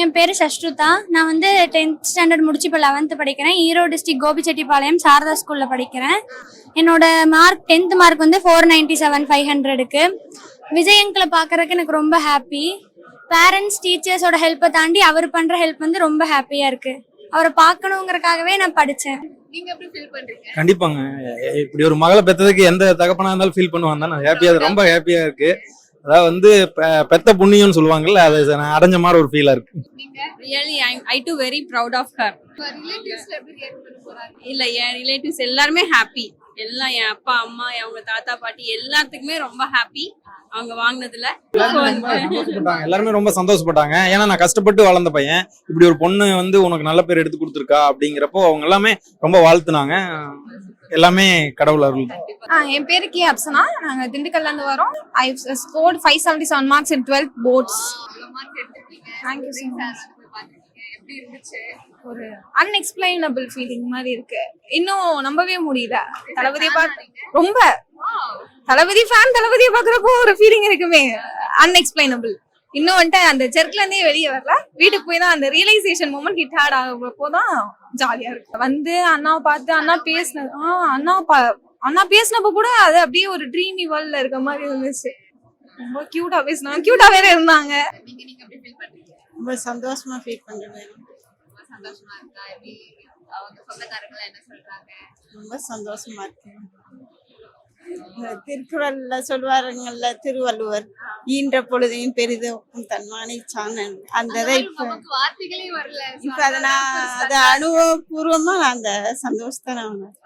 என் பேர் சஷ்ருதா. நான் வந்து டென்த் ஸ்டாண்டர்ட் முடிச்சு இப்போ லெவன்த்து படிக்கிறேன். ஈரோடு டிஸ்ட்ரிக்ட் கோபிச்செட்டிப்பாளையம் சாரதா ஸ்கூலில் படிக்கிறேன். என்னோட மார்க் டென்த் மார்க் வந்து ஃபோர் நைன்டி செவன் ஃபைவ் ஹண்ட்ரடுக்கு விஜய் அங்கிளை பார்க்கறதுக்கு எனக்கு ரொம்ப ஹாப்பி பேரண்ட்ஸ் டீச்சர்ஸோட ஹெல்ப்பை தாண்டி அவர் பண்ணுற ஹெல்ப் வந்து ரொம்ப ஹாப்பியாக இருக்குது அவரை பார்க்கணுங்கிறக்காகவே நான் படித்தேன் நீங்க எப்படி ஃபீல் பண்றீங்க? கண்டிப்பாங்க. இப்படி ஒரு மகளை பெத்ததுக்கு எந்த தகப்பனா இருந்தாலும் ஃபீல் பண்ணுவான் தானே. ஹாப்பியா ரொம்ப ஹாப்பியா இருக்கு. அதாவது வந்து பெ- பெத்த புண்ணியம்னு சொல்லுவாங்கல்ல அது நான் அடைஞ்ச மாதிரி ஒரு ஃபீலா இருக்கு. நீங்க really I do very proud of her இல்ல என் ரிலேட்டிவ்ஸ் எல்லாருமே ஹாப்பி எல்லாம் என் அப்பா அம்மா அவங்க தாத்தா பாட்டி எல்லாத்துக்குமே ரொம்ப ஹாப்பி அவங்க வாங்கினதுல. எல்லாருமே ரொம்ப சந்தோஷப்பட்டாங்க. ஏன்னா நான் கஷ்டப்பட்டு வளர்ந்த பையன். இப்படி ஒரு பொண்ணு வந்து உனக்கு நல்ல பேர் எடுத்து கொடுத்துருக்கா அப்படிங்கிறப்போ அவங்க எல்லாமே ரொம்ப வாழ்த்துனாங்க. எல்லாமே கடவுள் அருள். என் பேரு கே அப்சனா. நாங்க திண்டுக்கல்ல இருந்து வரோம். I scored five seventy seven marks in twelfth boards பார்த்திருக்கீங்க. எப்படி இருந்துச்சு? ஒரு அன்எக்ஸ்பிளைனபிள் ஃபீலிங் மாதிரி இருக்கு. இன்னும் நம்பவே முடியல. தளபதியை பார்த்து ரொம்ப. தளபதி ஃபேன் தளபதியை பார்க்குறப்போ ஒரு ஃபீலிங் இருக்குமே. அன்எக்ஸ்பிளைனபிள் இன்னும் வந்துட்டு அந்த ஜெர்க்ல இருந்தே வெளியே வரல. வீட்டுக்கு போய் தான் அந்த ரியலைசேஷன் மூமெண்ட் ஹிட் ஆட் ஆகிறப்போ தான் ஜாலியா இருக்கு. வந்து அண்ணாவை பார்த்து அண்ணா பேசினது ஆ அண்ணா பா அண்ணா பேசினப்ப கூட அது அப்படியே ஒரு ட்ரீமி வேர்ல்ட்ல இருக்க மாதிரி இருந்துச்சு. ரொம்ப கியூட்டா பேசினாங்க. கியூட்டா வேற இருந்தாங்க. நீங்க நீங்க எப்படி ஃபீல் பண்றீங்க. ரொம்ப சந்தோஷமா ஃபீல் பண்றேன் ரொம்ப சந்தோஷமா இருக்கா. திருக்குறள்ல சொல்வாருங்கள்ல திருவள்ளுவர் ஈன்ற பொழுதையும் பெரிதும் தன்மானை சாணன் அந்த இதை இப்ப இப்ப அதை அதனால நான் அதை அனுபவபூர்வமா நான் அந்த சந்தோஷத்தை நான் உணர்றேன்.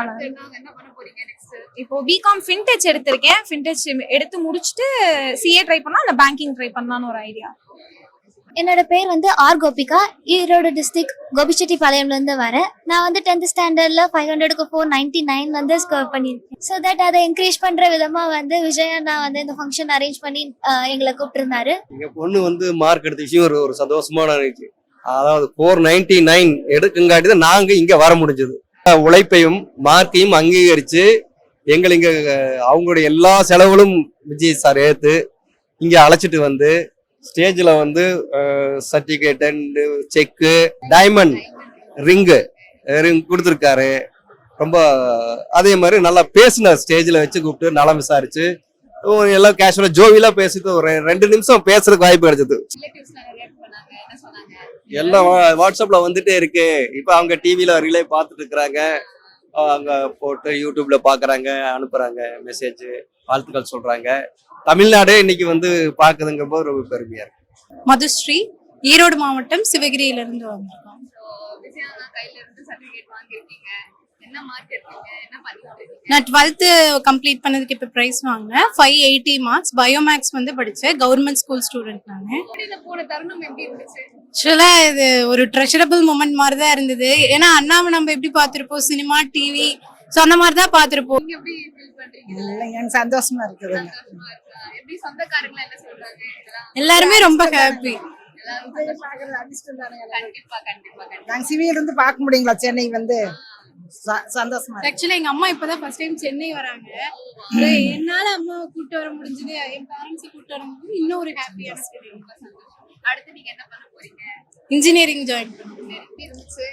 அடுத்து நாங்க என்ன பண்ண போறீங்க நெக்ஸ்ட் இப்போ பிகாம் ஃபின்டெச் எடுத்திருக்கேன். ஃபின்டெச் எடுத்து முடிச்சுட்டு சிஏ ட்ரை பண்ணா இல்ல பேங்கிங் ட்ரை பண்ணலாம்னு ஒரு ஐடியா என்னோட பேர் வந்து ஆர் கோபிகா. ஈரோடு டிஸ்ட்ரிக்ட் கோபிச்செட்டிப்பாளையம்ல இருந்து வரேன் நான் வந்து டென்த் ஸ்டாண்டர்ட்ல ஃபைவ் ஹண்ட்ரடுக்கு ஃபோர் நைன்டி நைன் வந்து ஸ்கோர் பண்ணியிருக்கேன். ஸோ தட் அதை என்கரேஜ் பண்ற விதமா வந்து விஜய் அண்ணா வந்து இந்த ஃபங்க்ஷன் அரேஞ்ச் பண்ணி எங்களை கூப்பிட்டுருந்தாரு. எங்க பொண்ணு வந்து மார்க் எடுத்த விஷயம் ஒரு ஒரு சந்தோஷமான நிகழ்ச்சி. அதாவது ஃபோர் நைன்டி நைன் எடுக்குங்காட்டி தான் நாங்க இங்க வர முடிஞ்சது. உழைப்பையும் மார்க்கையும் அங்கீகரிச்சு எங்களை இங்க அவங்களுடைய எல்லா செலவுகளும் விஜய் சார் ஏத்து இங்க அழைச்சிட்டு வந்து ஸ்டேஜ்ல வந்து certificate and cheque diamond ring ring கொடுத்துருக்காரு. ரொம்ப அதே மாதிரி நல்லா பேசின ஸ்டேஜ்ல வச்சு கூப்பிட்டு நலம் விசாரிச்சு. எல்லாம் கேஷுவலா ஜோவிலா பேசிட்டு ஒரு ரெண்டு நிமிஷம் பேசுறதுக்கு வாய்ப்பு கிடைச்சது. எல்லாம் வா- வாட்ஸ்அப்ல வந்துட்டே இருக்கு. இப்ப அவங்க டிவில ரிலே பார்த்துட்டு இருக்கிறாங்க. அங்க போட்டு யூடியூப்ல பாக்குறாங்க அனுப்புறாங்க மெசேஜ் வாழ்த்துக்கள் சொல்றாங்க. தமிழ்நாடே இன்னைக்கு வந்து பாக்குதுங்க போது ரொம்ப பெருமையா இருக்கு. மதுஸ்ரீ ஈரோடு மாவட்டம் சிவகிரியில இருந்து வந்திருக்கோம் நான் டுவெல்த்து கம்ப்ளீட் பண்ணதுக்கு இப்போ ப்ரைஸ் வாங்கினேன். ஃபைவ் எயிட்டி மார்க்ஸ் பயோமேக்ஸ் வந்து படித்தேன் கவர்மெண்ட் ஸ்கூல் ஸ்டூடெண்ட் நான். ஆக்சுவலாக இது ஒரு ட்ரெஷரபிள் மூமெண்ட் மாதிரி தான் இருந்தது. ஏன்னா அண்ணாவை நம்ம எப்படி பார்த்துருப்போம்? சினிமா டிவி ஸோ அந்த மாதிரி தான் பார்த்துருப்போம். நீங்க எப்படி ஃபீல் பண்றீங்க? இல்லைங்க எனக்கு சந்தோஷமா இருக்குதுங்க எல்லாருமே ரொம்ப ஹாப்பி எல்லாரும் சந்தோஷமா- கண்டிப்பா கண்டிப்பா கண்டிப்பா. நாங்க சிவியில இருந்து பார்க்க முடியுங்களா? சென்னை வந்து? சந்தோஷமா இருக்கு. ஆக்சுவலாக எங்கள் அம்மா இப்போ தான் ஃபர்ஸ்ட் டைம் சென்னை வராங்க. என்னால அம்மாவை கூப்பிட்டு வர முடிஞ்சது என் பேரண்ட்ஸை கூப்பிட்டு வர முடிஞ்சது இன்னும் ஒரு ஹாப்பியான அடுத்து நீங்க என்ன பண்ண போறீங்க? இன்ஜினியரிங் ஜாயின் இருந்துச்சு?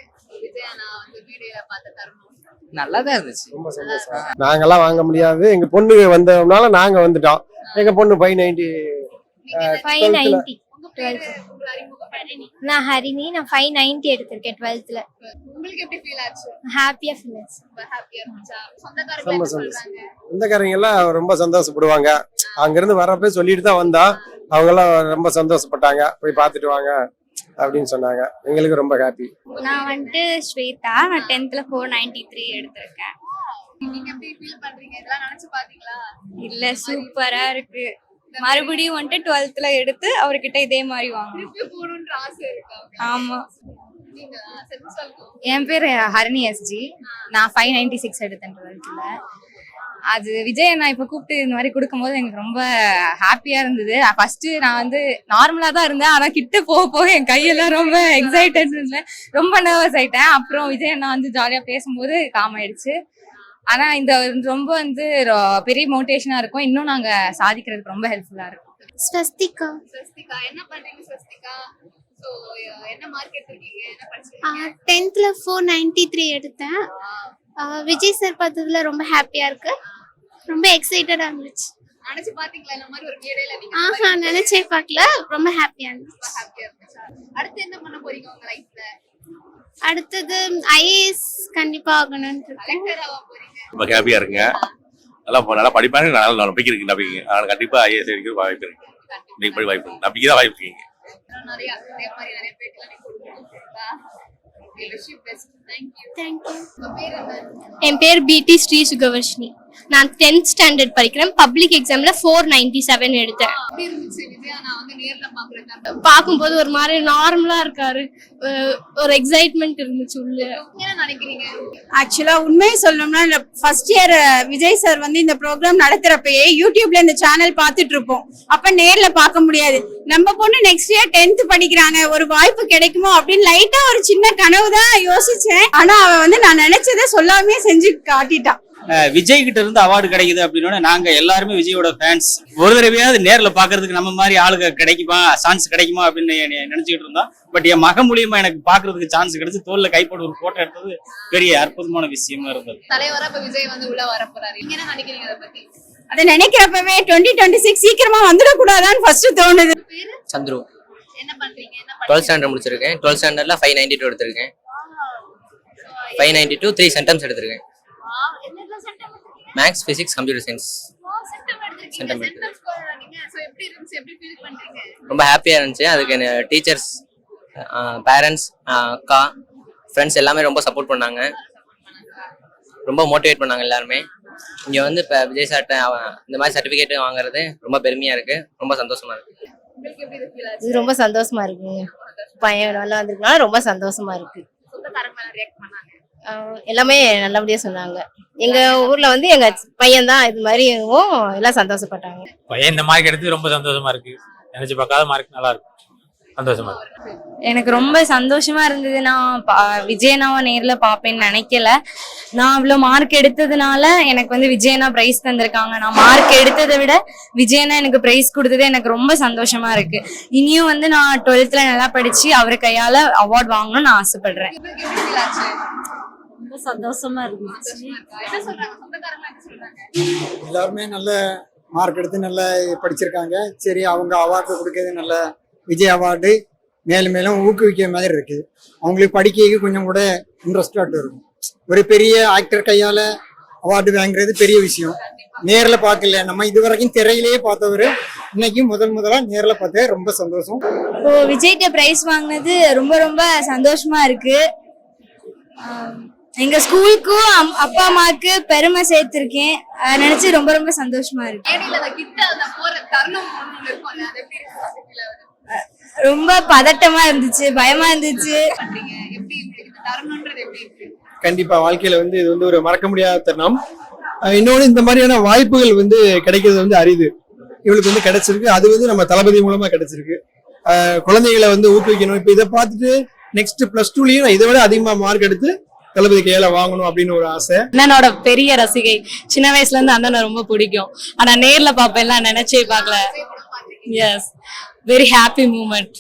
விஜயானா வந்து வீடியோல பார்த்த தருணம். நல்லா தான் இருந்துச்சு. ரொம்ப சந்தோஷம். நாங்கெல்லாம் வாங்க முடியாது. எங்க பொண்ணு வந்ததுனால நாங்க வந்துட்டோம். எங்க பொண்ணு ஃபைவ் நைன்டி நான் ஹரிணி. நான் ஃபைவ் நைன்டி எடுத்திருக்கேன் டுவெல்த்தில் உங்களுக்கு எப்படி ஃபீல் ஆச்சு? ஹாப்பியாக ஃபீல் ஆச்சு. ரொம்ப ஹாப்பியா சந்தோஷம். சொந்தக்காரங்க எல்லாம் ரொம்ப சந்தோஷப்படுவாங்க. அங்கிருந்து வர்றப்ப சொல்லிட்டு தான் வந்தா. அவங்க எல்லாம் ரொம்ப சந்தோஷப்பட்டாங்க. போய் பார்த்துட்டு வாங்க அப்படின்னு சொன்னாங்க. எங்களுக்கு ரொம்ப ஹாப்பி நான் வந்துட்டு ஸ்வேதா. நான் டென்த்தில் ஃபோர் நைன்டி த்ரீ எடுத்திருக்கேன். நீங்க எப்படி ஃபீல் பண்றீங்க? இதெல்லாம் நினைச்சு பாத்தீங்களா? இல்ல சூப்பரா இருக்கு. மறுபடியும் வந்துட்டு டுவெல்த்ல எடுத்து அவர்கிட்ட இதே மாதிரி வாங்கணும் ஆமா. என் பேர் ஹரணி எஸ்ஜி நான் ஃபைவ் நைன்டி சிக்ஸ் எடுத்தேன் டுவெல்த்தில் அது விஜய் அண்ணா இப்போ கூப்பிட்டு இந்த மாதிரி கொடுக்கும்போது எனக்கு ரொம்ப ஹாப்பியாக இருந்தது. ஃபர்ஸ்ட் நான் வந்து நார்மலாக தான் இருந்தேன். ஆனால் கிட்ட போக போக என் கையெல்லாம் ரொம்ப எக்ஸைட்டட் இருந்தேன். ரொம்ப நர்வஸ் ஆயிட்டேன். அப்புறம் விஜய் அண்ணா வந்து ஜாலியாக பேசும்போது காம் ஆயிடுச்சு. ஆனால் இந்த ரொம்ப வந்து ரொ- பெரிய மோட்டிவேஷனாக இருக்கும். இன்னும் நாங்கள் சாதிக்கிறதுக்கு ரொம்ப ஹெல்ப்ஃபுல்லாக இருக்கும். ஸ்வஸ்திகா. ஸ்வஸ்திகா என்ன பண்றீங்க ஸ்வஸ்திகா? சோ என்ன மார்க் எடுத்திருக்கீங்க? என்ன எடுத்தேன். விஜய் சார் பார்த்ததுல ரொம்ப ஹாப்பியா இருக்கு. ரொம்ப எக்ஸைட்டடா இருந்துச்சு. நினைச்சு பாத்தீங்களா? இந்த மாதிரி ஒரு மேடையில நீங்க ஆஹா நினைச்சே பார்க்கல ரொம்ப ஹாப்பியா இருந்துச்சு. ஹாப்பியா இருந்துச்சா. அடுத்து என்ன பண்ண போறீங்க உங்க லைஃப்ல அடுத்தது ஐஏஎஸ் கண்டிப்பா ஆகணும்னு ரொம்ப ஹாப்பியா இருக்குங்க. நல்லா நல்லா படிப்பாங்க நல்லா நம்பிக்கை இருக்கு நம்பிக்கை. அதனால கண்டிப்பா ஐஏஎஸ் எடுக்க வாய்ப்பு இருக்கு. நீங்க படி வாய்ப்பு இருக்கு. நம்பிக்கை தான் வாய்ப்பு இருக்கீங்க என் பேர் பிடி ஸ்ரீ சுகவர்ஷினி. நான் டென்த் ஸ்டாண்டர்ட் படிக்கிறேன். பப்ளிக் எக்ஸாம்ல ஃபோர் நைன்டி செவன் எடுத்தேன். பார்க்கும்போது ஒரு மாதிரி நார்மலா இருக்காரு. ஒரு எக்ஸைட்மெண்ட் இருந்துச்சு உள்ள. என்ன நினைக்கிறீங்க? ஆக்சுவலா உண்மையை சொல்லணும்னா இந்த ஃபர்ஸ்ட் இயர் விஜய் சார் வந்து இந்த ப்ரோக்ராம் நடத்துறப்பயே யூடியூப்ல இந்த சேனல் பார்த்துட்டு இருப்போம். அப்ப நேர்ல பார்க்க முடியாது. நம்ம பொண்ணு நெக்ஸ்ட் இயர் டென்த் படிக்கிறாங்க. ஒரு வாய்ப்பு கிடைக்குமோ அப்படின்னு லைட்டா ஒரு சின்ன கனவு தான் யோசிச்சேன். ஆனா அவ வந்து நான் நினைச்சதை சொல்லாமே செஞ்சு காட்டிட்டான் விஜய் கிட்ட இருந்து அவார்டு கிடைக்குது அப்படின்னா நாங்க எல்லாருமே விஜயோட ஃபேன்ஸ் ஒரு தடவையாவது நேர்ல பாக்குறதுக்கு நம்ம மாதிரி ஆளுங்க கிடைக்குமா? சான்ஸ் கிடைக்குமா அப்படின்னு நினைச்சுக்கிட்டு இருந்தோம். பட் என் மகன் மூலியமா எனக்கு பாக்குறதுக்கு சான்ஸ் கிடைச்சு தோல்ல கைப்பட ஒரு போட்டோ எடுத்தது பெரிய அற்புதமான விஷயமா இருந்தது. தலைவரா இப்ப விஜய் வந்து உள்ள வர போறாரு நீங்க என்ன நினைக்கிறீங்க அதை பத்தி? அதை நினைக்கிறப்பவே டுவெண்ட்டி டுவெண்ட்டி சிக்ஸ் சீக்கிரமா வந்துடக்கூடாதான்னு ஃபர்ஸ்ட் தோணுது. பேரு சந்துரு. என்ன பண்றீங்க? என்ன டுவெல்த் ஸ்டாண்டர்ட் முடிச்சிருக்கேன். டுவெல்த் ஸ்டாண்டர்ட்ல ஃபைவ் நைன்டி டூ எடுத்திருக்கேன். Five ninety two three centums எடுத்திருக்கேன் maths physics computer science centum எடுத்திருக்கீங்க. Centum சென்டம் ஸ்கோர் நீங்க சோ எப்படி இருந்துச்சு எப்படி ஃபீல் பண்றீங்க? ரொம்ப ஹாப்பியாக இருந்துச்சு. அதுக்கு டீச்சர்ஸ் பேரண்ட்ஸ் அக்கா ஃப்ரெண்ட்ஸ் எல்லாமே ரொம்ப சப்போர்ட் பண்ணாங்க. ரொம்ப மோட்டிவேட் பண்ணாங்க எல்லாருமே. இங்கே வந்து இப்போ விஜய் சார்ட்ட அவன் இந்த மாதிரி சர்டிஃபிகேட் வாங்குறது ரொம்ப பெருமையாக இருக்கு. ரொம்ப சந்தோஷமா இருக்கு. உங்களுக்கு எப்படி இது ரொம்ப சந்தோஷமா இருக்குங்க பையன் நல்லா வந்திருக்கனால ரொம்ப சந்தோஷமா இருக்கு. எல்லாம் ரியாக்ட் பண்ணாங்க ஆஹ் எல்லாமே நல்லபடியா சொன்னாங்க. எங்க ஊர்ல வந்து எங்க பையன் தான் இது மாதிரி எல்லாம் சந்தோஷப்பட்டாங்க. பையன் இந்த மார்க் எடுத்து ரொம்ப சந்தோஷமா இருக்கு. நினைச்சு பார்க்காத மார்க் நல்லா இருக்கு. சந்தோஷமா எனக்கு ரொம்ப சந்தோஷமா இருந்தது. நான் விஜயனாவை நேர்ல பாப்பேன்னு நினைக்கல. நான் அவ்வளவு மார்க் எடுத்ததுனால எனக்கு வந்து விஜயனா பிரைஸ் தந்திருக்காங்க. நான் மார்க் எடுத்ததை விட விஜயனா எனக்கு பிரைஸ் கொடுத்தது எனக்கு ரொம்ப சந்தோஷமா இருக்கு. இனியும் வந்து நான் டுவெல்த்ல நல்லா படிச்சு அவர் கையால அவார்ட் வாங்கணும்னு நான் ஆசைப்படுறேன். ரொம்ப சந்தோஷமா சொல்றாங்க? எல்லாருமே நல்ல மார்க் எடுத்து நல்லா படிச்சிருக்காங்க. சரி அவங்க அவார்டு கொடுக்கறது நல்ல விஜய் அவார்டு மேலும் மேலும் ஊக்குவிக்கிற மாதிரி இருக்கு. அவங்களுக்கு படிக்க கொஞ்சம் கூட இன்ட்ரெஸ்டாக இருக்கும் ஒரு பெரிய ஆக்டர் கையால அவார்டு வாங்குறது பெரிய விஷயம். நேர்ல பார்க்கல. நம்ம இது வரைக்கும் திரையிலேயே பார்த்தவர் இன்னைக்கு முதல் முதலா நேர்ல பார்த்தது ரொம்ப சந்தோஷம். இப்போ விஜய்கிட்ட பிரைஸ் வாங்கினது ரொம்ப ரொம்ப சந்தோஷமா இருக்கு. எங்க ஸ்கூலுக்கும் அம்- அப்பா அம்மாவுக்கு பெருமை சேர்த்திருக்கேன். அதை நினைச்சு ரொம்ப ரொம்ப சந்தோஷமா இருக்கு? ரொம்ப பதட்டமா இருந்துச்சு பயமா இருந்துச்சு. பண்றீங்க எப்படி உங்களுக்கு இந்த தருணம்ன்றது எப்படி இருக்கு கண்டிப்பா வாழ்க்கையில வந்து இது வந்து ஒரு மறக்க முடியாத தருணம். இன்னொன்னு இந்த மாதிரியான வாய்ப்புகள் வந்து கிடைக்கிறது வந்து அரிது. இவளுக்கு வந்து கிடைச்சிருக்கு. அது வந்து நம்ம தளபதி மூலமா கிடைச்சிருக்கு. குழந்தைகளை வந்து ஊக்குவிக்கணும். இப்ப இதை பார்த்துட்டு நெக்ஸ்ட் பிளஸ் டூலயும் இதை விட அதிகமா மார்க் எடுத்து தளபதி கையில வாங்கணும் அப்படின்னு ஒரு ஆசை. அண்ணனோட பெரிய ரசிகை. சின்ன வயசுல இருந்து அண்ணனை ரொம்ப பிடிக்கும். ஆனா நேர்ல பாப்பேன்லாம் நினைச்சே பார்க்கல. எஸ் வெரி ஹாப்பி மூமெண்ட்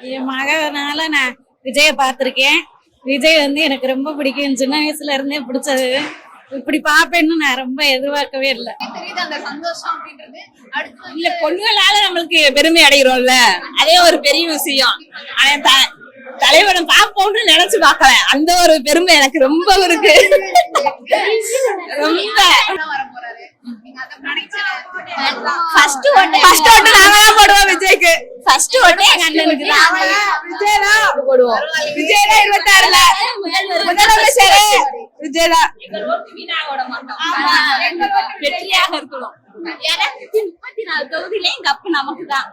என் மகனால நான் விஜய பார்த்திருக்கேன். விஜய் வந்து எனக்கு ரொம்ப பிடிக்கும். சின்ன வயசுல இருந்தே பிடிச்சது. இப்படி பாப்பேன்னு நான் ரொம்ப எதிர்பார்க்கவே இல்லை. தெரியுது அந்த சந்தோஷம் அப்படின்றது அடுத்து வந்து இல்ல பொண்ணுகளால நம்மளுக்கு பெருமை அடைகிறோம்ல. அதே ஒரு பெரிய விஷயம். ஆனா த- தலைவரை பார்ப்போம்னு நினைச்சு பார்க்கல. அந்த ஒரு பெருமை எனக்கு ரொம்ப இருக்கு. ரொம்ப. ஃபர்ஸ்ட் ஓட்டு ஃபர்ஸ்ட் ஓட்டு நாங்க தான் போடுவோம் விஜய்க்கு. ஃபர்ஸ்ட் ஓட்டு எங்க அண்ணனுக்கு தான் விஜய் தான் போடுவோம். விஜய் தான் இருபத்தாறுல. முதலமைச்சர் விஜய் தான் எங்க ஓட்டு வீணாக விட மாட்டோம். வெற்றியாக இருக்கணும். முப்பத்தி நாலு தொகுதியில எங்க அப்ப நமக்கு தான்